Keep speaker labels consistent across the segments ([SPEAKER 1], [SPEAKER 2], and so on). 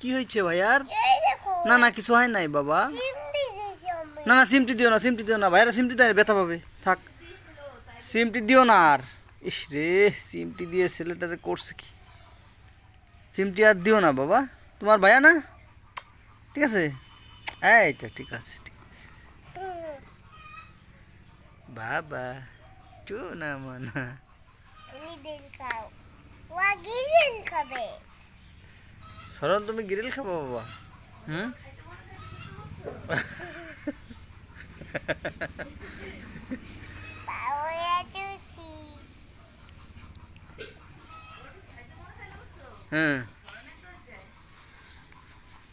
[SPEAKER 1] কি হয়েছে ভাইয়ার না না কিছু হয় নাই বাবা। না না সিমটি দিও না সিমটি দিও না। ভাইয়ারা সিমটি দেয় ব্যথা পাবে। থাক। সিমটি দিও না আর। ইস রে সিমটি দিয়ে ছেলেটারে করছে কি? সিমটি আর দিও না বাবা। তোমার ভাইয়া না? ঠিক আছে? এই তো ঠিক আছে ঠিক। বাবা চো না মানা
[SPEAKER 2] খাও। খাবে।
[SPEAKER 1] সরল তুমি গ্রিল খাব বাবা? হুম?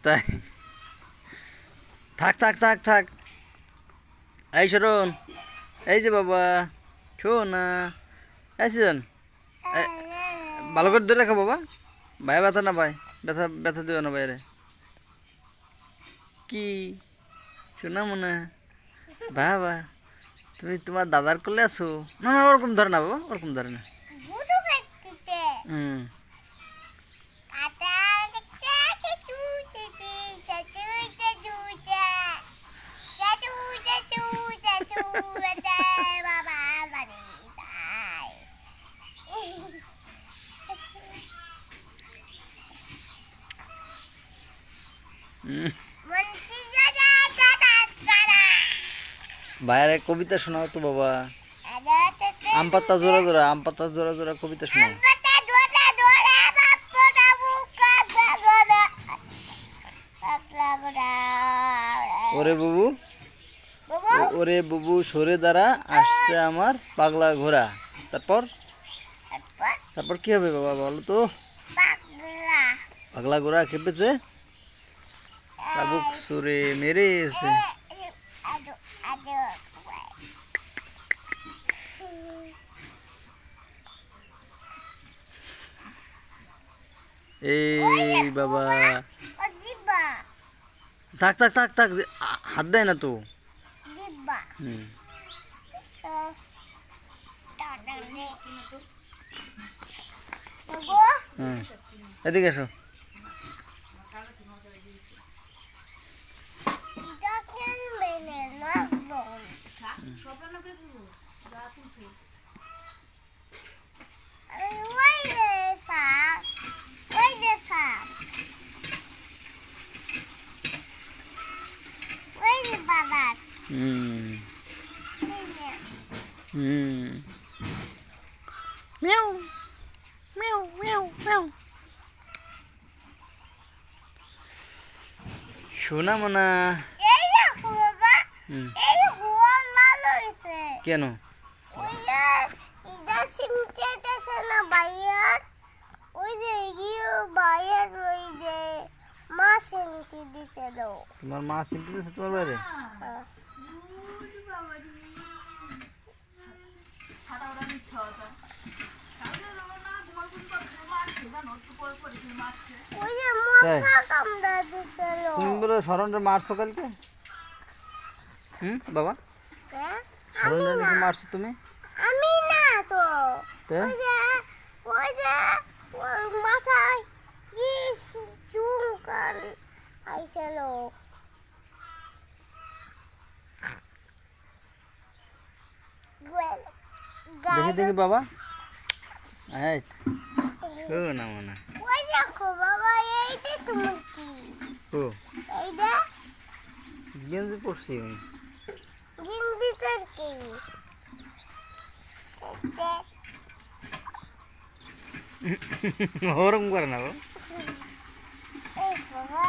[SPEAKER 1] তাই। থাক থাক থাক থাক। এই শরণ, এই যে বাবা, শোন না। এই ভালো করে ধরে রাখো বাবা। ভাই ব্যথা না ভাই ব্যথা ব্যথা দেবে না বাইরে। কি? শোনা মনে বাবা তুমি তোমার দাদার করলে আছো? না না ওরকম ধরে না বাবা ওরকম ধরে না। হুম
[SPEAKER 2] কাটা কাটা তুই তুই তুই তুই তুই তুই তুই বাবা বাড়ি তাই
[SPEAKER 1] হুম
[SPEAKER 2] মন্ত্রী দাদা দাদা দাদা
[SPEAKER 1] বাইরে কবিতা শোনাও তো বাবা। আম পাতা জোড়া জোড়া আম পাতা জোড়া জোড়া কবিতা শোনাও। ওরে বুবু ওরে বুবু সরে দ্বারা আসছে আমার পাগলা ঘোড়া। তারপর?
[SPEAKER 2] তারপর
[SPEAKER 1] কি হবে বাবা বলো তো?
[SPEAKER 2] পাগলা।
[SPEAKER 1] পাগলা ঘোড়া খেপেছে। চাবুক সুরে মেরেছে। এই বাবা। থাক থাক থাক থাক হাত দেয় না তো। এদিকে এসো।
[SPEAKER 2] না বোন ওই রে সাপ ওই যে সাপ ওই যে বাবা
[SPEAKER 1] হুম
[SPEAKER 2] ওই যে
[SPEAKER 1] হুম মিয়াও মিয়াও মিয়াও মিয়াও শোনা মনা। কেন?
[SPEAKER 2] যে মা সিমটি দিছে
[SPEAKER 1] তোমার তোমার বাইরে
[SPEAKER 2] ওই যে মশা কামড়া দিছে লো
[SPEAKER 1] তুমি বলে শরণটা মারছো কালকে? হুম বাবা?
[SPEAKER 2] আমি
[SPEAKER 1] শরণটা
[SPEAKER 2] না।
[SPEAKER 1] নাকি মারছো তুমি?
[SPEAKER 2] আমি না তো। ওই যে ওই যে মাথায় কি চুমকান আইছিল
[SPEAKER 1] দেখি দেখি বাবা। এই শোনা মনা
[SPEAKER 2] ওই দেখো বাবা এইটা তোমার কি?
[SPEAKER 1] ও।
[SPEAKER 2] এইটা?
[SPEAKER 1] গেঞ্জি পড়ছি আমি।
[SPEAKER 2] গিন্দিটার কি?
[SPEAKER 1] ওরকম করে না বাবা
[SPEAKER 2] এই বাবা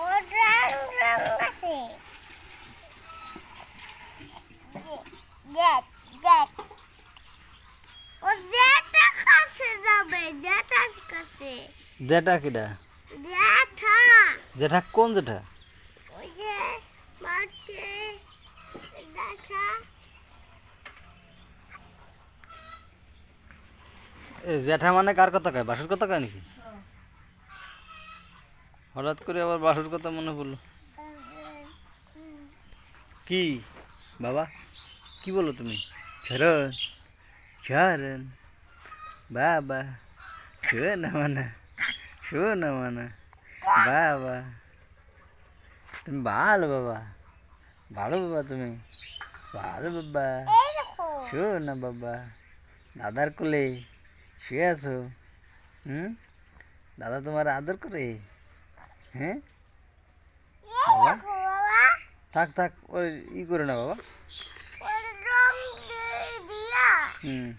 [SPEAKER 2] ওর রং রং আছে দেখ দেখ ও জেঠা কাছে যাবে জেঠার কাছে
[SPEAKER 1] জেঠা কিটা
[SPEAKER 2] জেঠা।
[SPEAKER 1] জেঠা কোন জেঠা?
[SPEAKER 2] ওই যে মাঠে দেখা
[SPEAKER 1] এ জ্যাঠা মানে কার কথা কয়? বাসুর কথা কয় নাকি? হঠাৎ করে আবার বাসুর কথা মনে পড়ল। কি? বাবা কি বলো তুমি? শরণ শরণ বাবা শোনা মানা। শোনা মানা বাবা। তুমি ভালো বাবা। ভালো বাবা তুমি। ভালো বাবা। শোনা বাবা। দাদার কোলে শুয়ে আছো। হুম? দাদা তোমার আদর করে। হ্যাঁ?
[SPEAKER 2] বাবা।
[SPEAKER 1] থাক থাক, ওই ই করে না বাবা। হুম।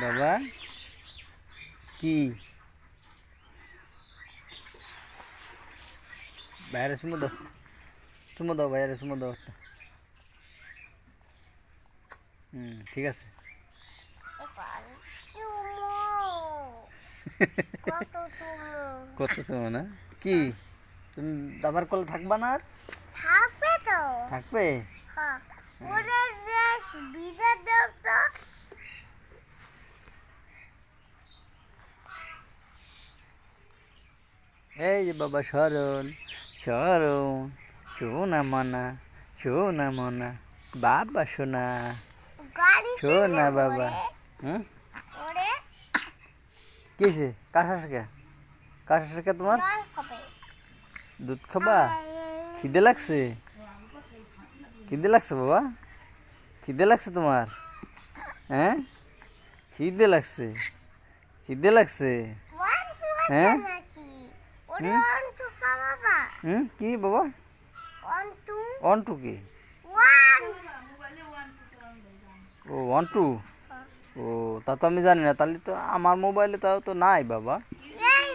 [SPEAKER 1] বাবা। কি? বাইরে সুমো দাও। সুমো দাও বাইরে সুমো দাও। হুম ঠিক আছে।
[SPEAKER 2] চুমু কত চুমু
[SPEAKER 1] না? কি? তুমি দাদার কোলে থাকবা না আর?
[SPEAKER 2] থাকবে তো।
[SPEAKER 1] থাকবে?
[SPEAKER 2] হ্যাঁ। ওরে যে ভিজা দাও তো।
[SPEAKER 1] এই যে বাবা শরণ শরণ শোনা মনা শোনা মনা বাবা শোনা
[SPEAKER 2] গাড়ি
[SPEAKER 1] শোন না বাবা। হুম? কিসে কাশা শেখা কাশা শেখা তোমার? দুধ খাবা? খিদে লাগছে? খিদে লাগছে বাবা? খিদে লাগছে তোমার? হ্যাঁ? খিদে লাগছে। খিদে লাগছে। হ্যাঁ? হুম? কি বাবা?
[SPEAKER 2] ওয়ান টু
[SPEAKER 1] কি? ও ওয়ান টু ও তা তো আমি জানি না তাহলে তো আমার মোবাইলে তাও তো নাই বাবা।
[SPEAKER 2] এই